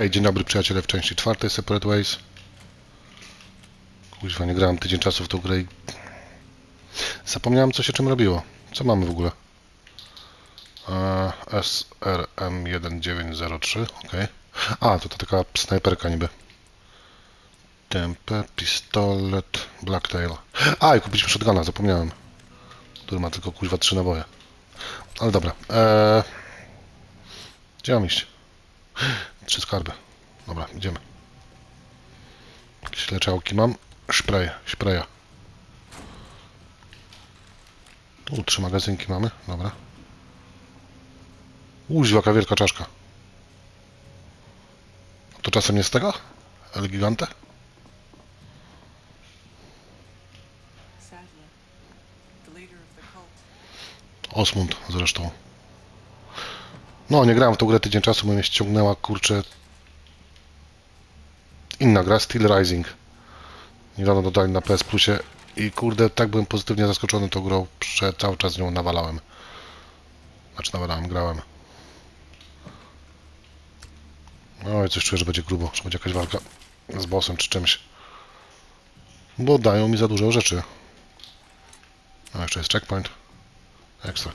Hej, dzień dobry przyjaciele w części czwartej Separate Ways. Kuźwa, nie grałem tydzień czasu w tą grę i... Zapomniałem co się czym robiło. Co mamy w ogóle? E, SRM1903, ok. A, to, to taka snajperka niby. Tempę, pistolet, Blacktail. A, i kupiliśmy shotguna, zapomniałem. Który ma tylko kuźwa trzy naboje. Ale dobra. E, gdzie mam iść? Trzy skarby. Dobra, idziemy. Jakieś leczałki mam. Spray, spraya. Tu trzy magazynki mamy, dobra. Uź, jaka wielka czaszka. To czasem z tego? El Gigante? Osmund zresztą. No, nie grałem w tą grę tydzień czasu, bo mnie ściągnęła, kurczę... Inna gra, Steel Rising. Niedawno dodali na PS Plusie i kurde, tak byłem pozytywnie zaskoczony tą grą, że cały czas nią nawalałem. Znaczy nawalałem, grałem. Oj, coś czuję, że będzie grubo, że będzie jakaś walka z bossem czy czymś. Bo dają mi za dużo rzeczy. A jeszcze jest checkpoint. Ekstra.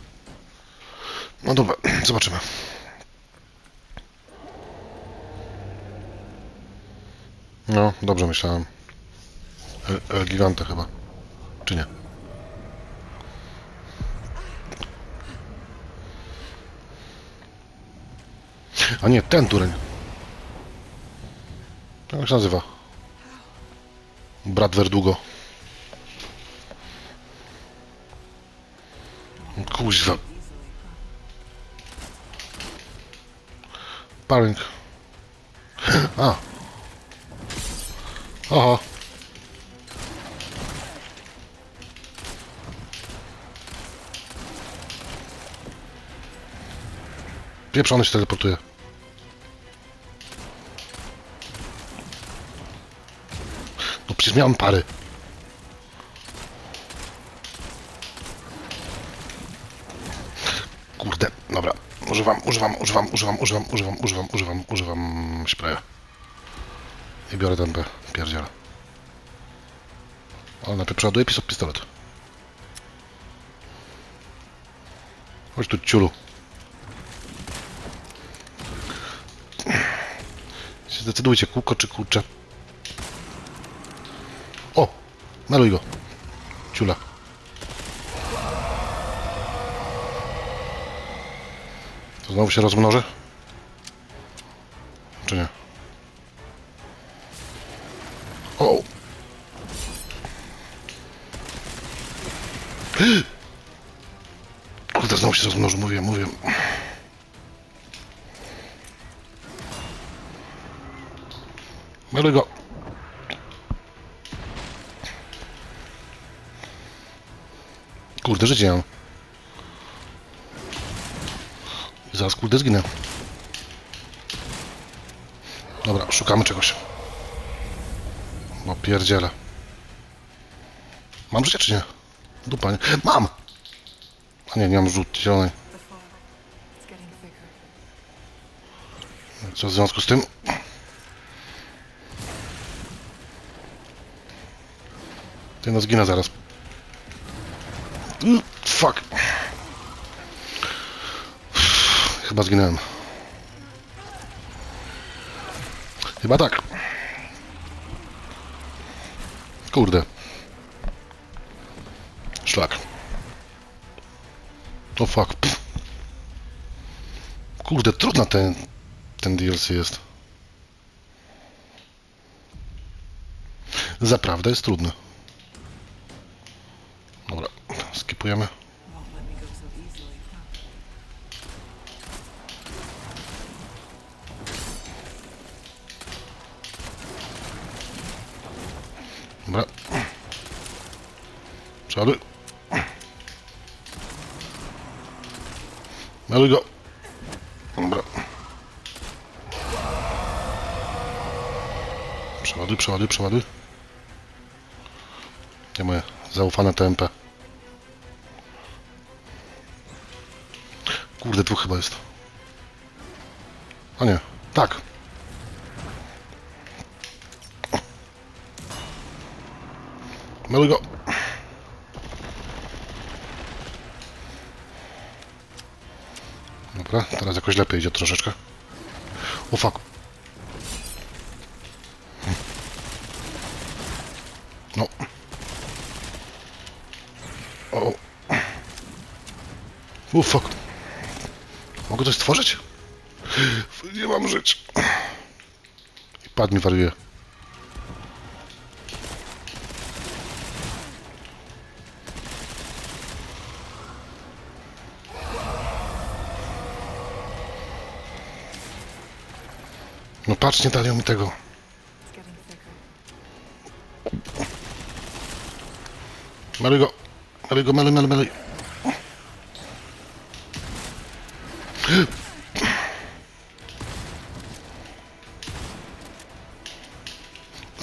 No dobra, zobaczymy. No, dobrze myślałem. El, El Gigante chyba. Czy nie? A nie, ten tureń. Jak się nazywa? Brat Verdugo. Kuźwa. Paring. A. Aha. Pieprzony się teleportuje. No przecież miałem pary. Kurde, dobra. Używam, używam, używam, używam, używam, używam, używam, używam, używam spraya. I biorę ten B, pierdzielę. Ale najpierw przeładuję pis pistolet. Chodź tu, ciulu. Zdecydujcie, kółko czy kurcze. O! Maluj go. Ciula. To znowu się rozmnoży? Czy nie? O! Kurde, znowu się rozmnożył, mówię, mówię. Maluj go. Kurde, życie mam. Zaraz kurde zginę. Dobra, szukamy czegoś. Pierdziele. Mam życie czy nie? Dupa, nie? Mam! A nie, nie mam rzut zielonej. Co w związku z tym? Ty no zginę zaraz. Mm, Fuck. Chyba zginąłem. Chyba tak. Kurde. Szlak. O fuck. Pff. Kurde, trudna ten, ten DLC jest. Zaprawdę jest trudny. Dobra, skipujemy. Czary. Maluj go. Dobra. Przeładuj, przeładuj, przeładuj. Nie moje zaufane TMP. Kurde, dwóch chyba jest. A nie, tak. Maluj go. Dobra, teraz jakoś lepiej idzie troszeczkę. O fuck. No. O. O fuck. Mogę coś stworzyć? Nie mam żyć. I pad mi wariuje. Patrz, nie dają mi tego. Maluj go. Maluj go, maluj, maluj, maluj.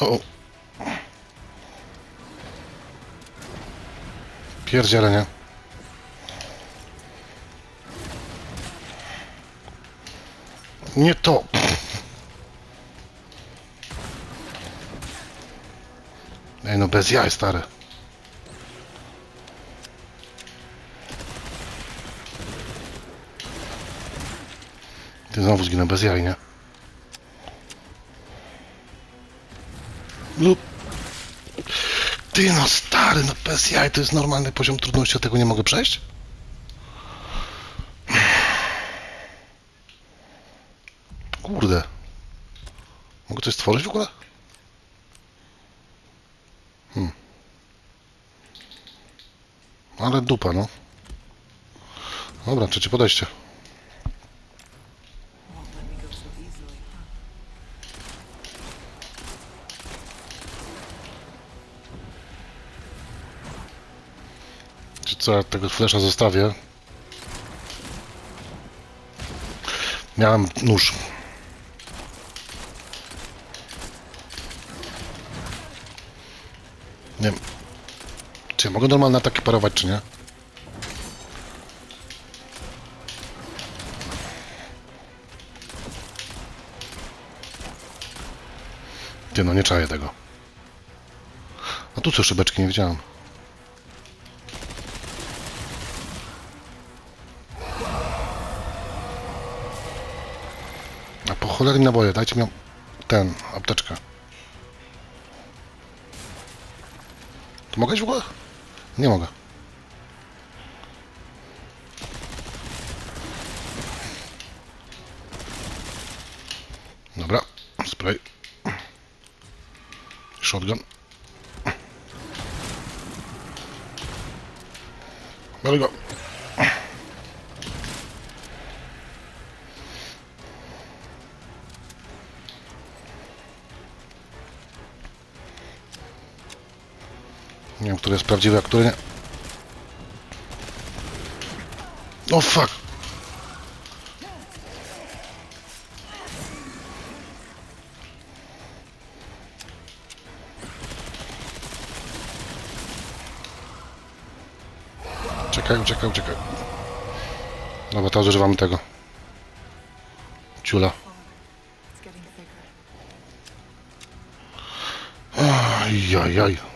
O. o. Pierdziele, nie? Nie to. Ej, no bez jaj, stary. Ty znowu zginę bez jaj, nie? Lub... Ty no stary, no bez jaj, to jest normalny poziom trudności, a tego nie mogę przejść? Kurde. Mogę coś stworzyć w ogóle? Ale dupa, no. Dobra, trzecie podejście. Czy co, ja tego flesza zostawię? Miałem nóż. Nie wiem. Czy ja mogę normalne ataki parować, czy nie? Ty no, nie czaję tego. A tu co, szybeczki nie widziałem. A po cholerni naboje, dajcie mi ten, apteczkę. To mogę w ogóle? Nie mogę. Dobra, spray. Shotgun. We go. Nie wiem, który jest prawdziwy, a który nie. O oh, fuck! Czekaj, uciekaj, uciekaj. Dobra, teraz używamy tego. Ciula. It's getting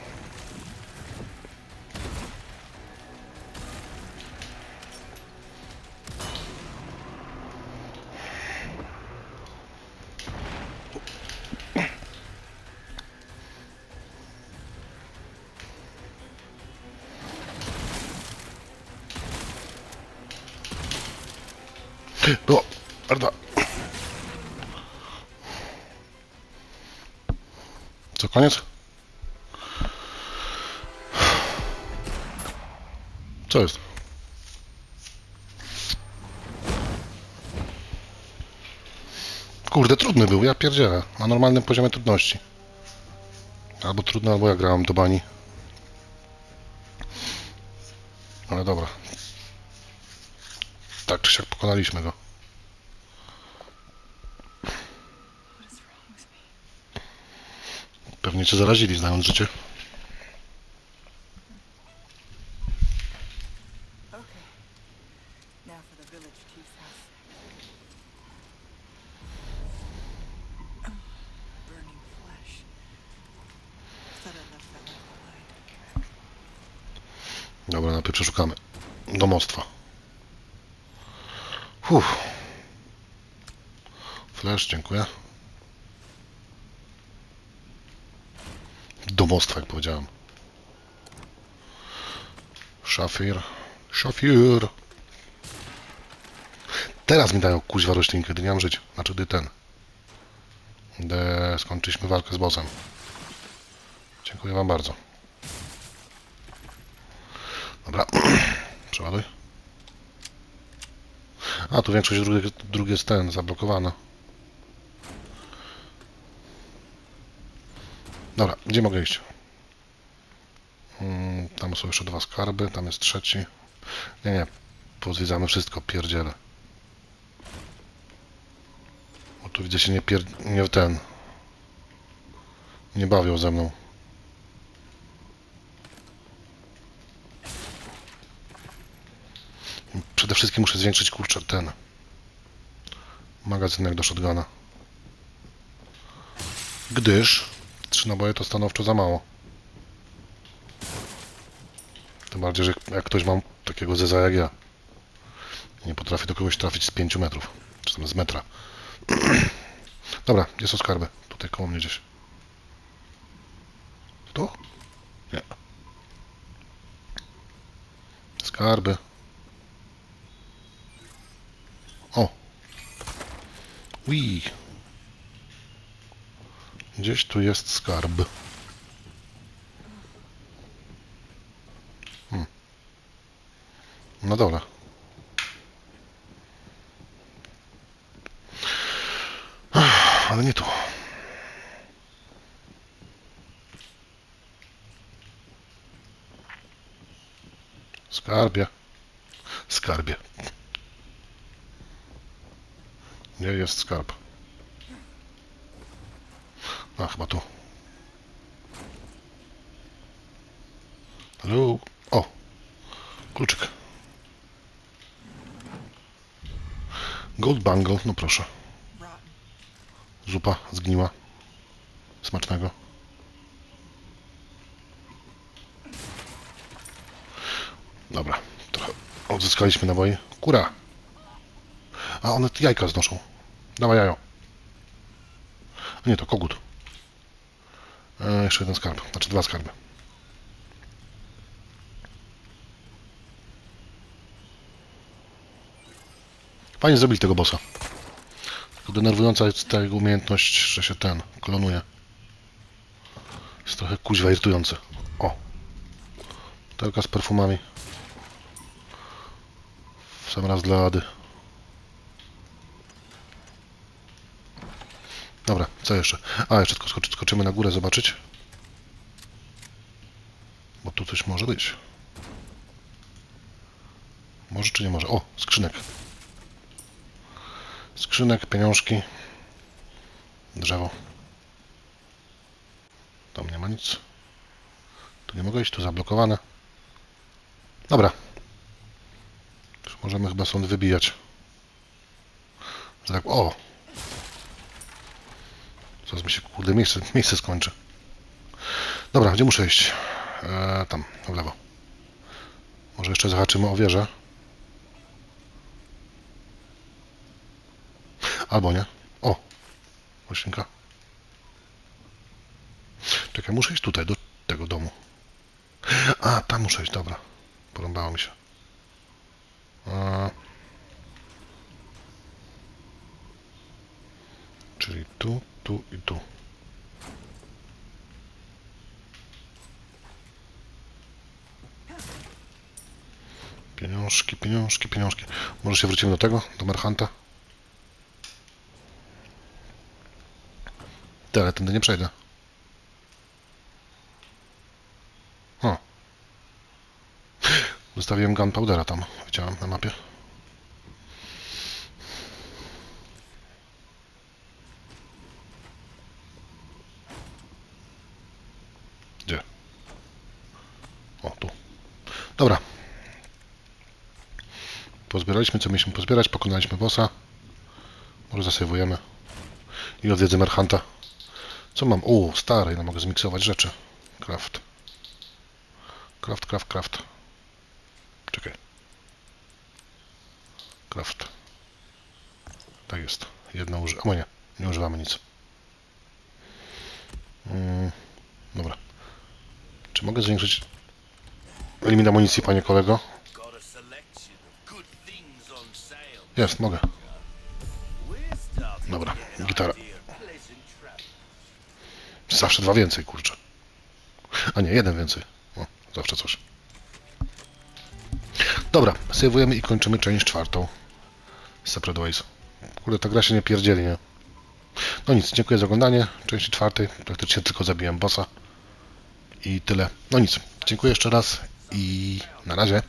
Było, prawda. Co, koniec? Co jest? Kurde, trudny był, ja pierdzielę. Na normalnym poziomie trudności. Albo trudny, albo ja grałem do bani. Ale dobra. Tak czy siak pokonaliśmy go. Pewnie cię zarazili, znając życie. Okay. Now for the Uff. Flash, dziękuję. Domostwa, jak powiedziałem. Szafir. Szafir. Teraz mi dają kuźwa roślinkę, gdy nie mam żyć. Znaczy, gdy ten. Gdy skończyliśmy walkę z bossem. Dziękuję wam bardzo. Dobra. Przeładuj. A, tu większość drugi, drugi jest ten, zablokowana. Dobra, gdzie mogę iść? Mm, tam są jeszcze dwa skarby, tam jest trzeci. Nie, nie, pozwiedzamy wszystko, pierdziele. Bo tu widzę się nie pier... nie ten... Nie bawią ze mną. Wszystkim muszę zwiększyć kurczę ten magazynek do shotguna. Gdyż trzy naboje to stanowczo za mało. Tym bardziej, że jak ktoś ma takiego zeza jak ja, nie potrafi do kogoś trafić z 5 metrów, czy tam z metra. Dobra, gdzie są skarby? Tutaj koło mnie gdzieś. Tu? Nie. Skarby. Ui! Gdzieś tu jest skarb. Hmm. No dobra. Ale nie tu. Skarbie. Skarbie. Gdzie jest skarb? A, chyba tu. Hello? O! Kluczyk. Gold bangle, no proszę. Zupa zgniła. Smacznego. Dobra, trochę odzyskaliśmy naboi. Kura! A one jajka znoszą. Dawaj jajo. Nie, to kogut. E, jeszcze jeden skarb, znaczy dwa skarby. Fajnie zrobili tego bossa. Tylko denerwująca jest ta jego umiejętność, że się ten klonuje. Jest trochę kuźwa irytujący. O! Butelka z perfumami. W sam raz dla Ady. Dobra, co jeszcze? A, jeszcze tylko skoczy, skoczymy na górę zobaczyć. Bo tu coś może być. Może czy nie może? O, skrzynek. Skrzynek, pieniążki. Drzewo. Tam nie ma nic. Tu nie mogę iść, tu zablokowane. Dobra. Już możemy chyba stąd wybijać. Tak, o! Zaraz mi się kurde miejsce, miejsce skończy. Dobra, gdzie muszę iść? E, tam, w lewo. Może jeszcze zahaczymy o wieżę. Albo nie. O! Roślinka. Czekaj, muszę iść tutaj, do tego domu. A, tam muszę iść, dobra. Porąbało mi się. A... Czyli tu, tu i tu. Pieniążki, pieniążki, pieniążki. Może się wrócimy do tego, do Merchanta? Ty, ale tędy nie przejdę. O. Zostawiłem gunpowdera tam, widziałem na mapie. O, tu. Dobra. Pozbieraliśmy, co mieliśmy pozbierać, pokonaliśmy bossa. Może zasejwujemy. I odwiedzę Merchanta. Co mam? O, stary, no mogę zmiksować rzeczy. Craft. Craft, craft, craft. Czekaj. Craft. Tak jest. Jedna uży... O nie, nie używamy nic. Mm, dobra. Czy mogę zwiększyć limit amunicji, panie kolego? Jest, mogę. Dobra, gitara. Zawsze dwa więcej, kurczę. A nie, jeden więcej. O, zawsze coś. Dobra, sejwujemy i kończymy część czwartą. Separate Ways. Kurde, ta gra się nie pierdzieli, nie? No nic, dziękuję za oglądanie. Części czwartej praktycznie tylko zabiłem bossa. I tyle. No nic, dziękuję jeszcze raz i na razie.